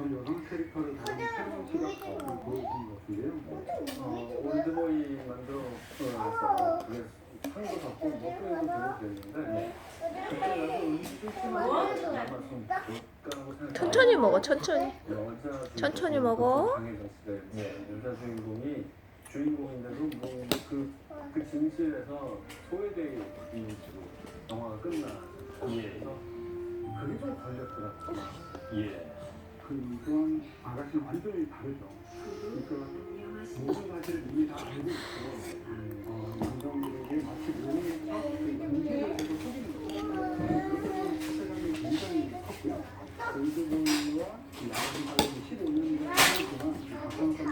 여성 캐릭터를 다루는 새로운 시각을 보여주신 것 같은데요. 어, 올드보이 만들어서 상도 받고 목표에도 생각. 천천히 먹어 천천히 천천히 먹어. 여자 주인공이 주인공인데도 뭐그 그 진실에서 소외된 이미지로 영화가 끝나. 예. 그래서 걸렸더라고요. 예. 그 또한 아가씨는 완전히 다르죠. 그러니까 모든 사실을 이미 다 알고 있고 어, 남성들에게 마치 모르는 척그 경계를 대고 속이는 거죠. 그런 사실감이 굉장히 컸고요. 아가씨 사이에 15년이라는 시간 동안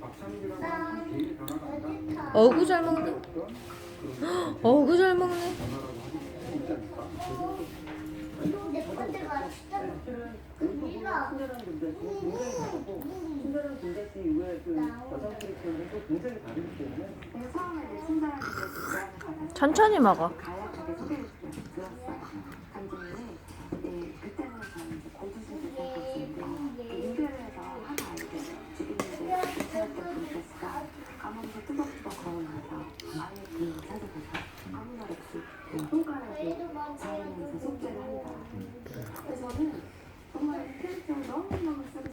박상기라고 하는 개인의 변화가 아니라 어구 잘 먹네 그런 어구 잘 먹네 천천히 먹어. 없이 그 손가락에 자르면서 속죄를 한다. 그래서 저는 정말 이